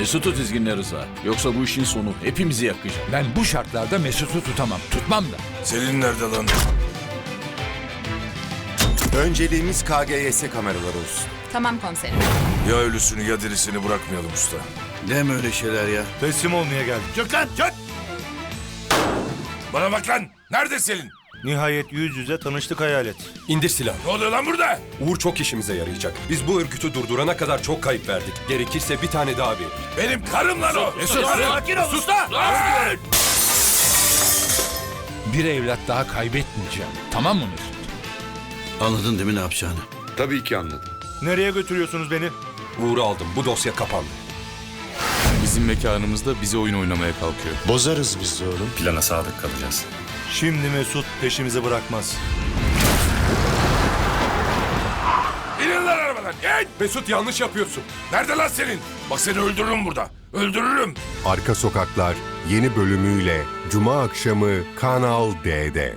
Mesut'u tizginle Rıza. Yoksa bu işin sonu hepimizi yakacak. Ben bu şartlarda Mesut'u tutamam. Tutmam da. Selin nerede lan? Önceliğimiz KGS kameraları olsun. Tamam komiserim. Ya ölüsünü ya dirisini bırakmayalım usta. Deme öyle şeyler ya. Teslim olmaya geldik. Çık lan çık! Bana bak lan! Nerede Selin? Nihayet yüz yüze tanıştık hayalet. İndir silahı. Ne oluyor lan burada? Uğur çok işimize yarayacak. Biz bu örgütü durdurana kadar çok kayıp verdik. Gerekirse bir tane daha verir. Benim karım lan o! Mesut, sakin ol usta! Bir evlat daha kaybetmeyeceğim. Tamam mı Mesut? Anladın değil mi ne yapacağını? Tabii ki anladım. Nereye götürüyorsunuz beni? Uğur'u aldım. Bu dosya kapandı. Bizim mekanımızda bize oyun oynamaya kalkıyor. Bozarız biz de oğlum. Plana sadık kalacağız. Şimdi Mesut peşimizi bırakmaz. İnin lan arabadan! İn! Mesut yanlış yapıyorsun. Nerede lan Selin? Bak seni öldürürüm burada. Öldürürüm. Arka Sokaklar yeni bölümüyle Cuma akşamı Kanal D'de.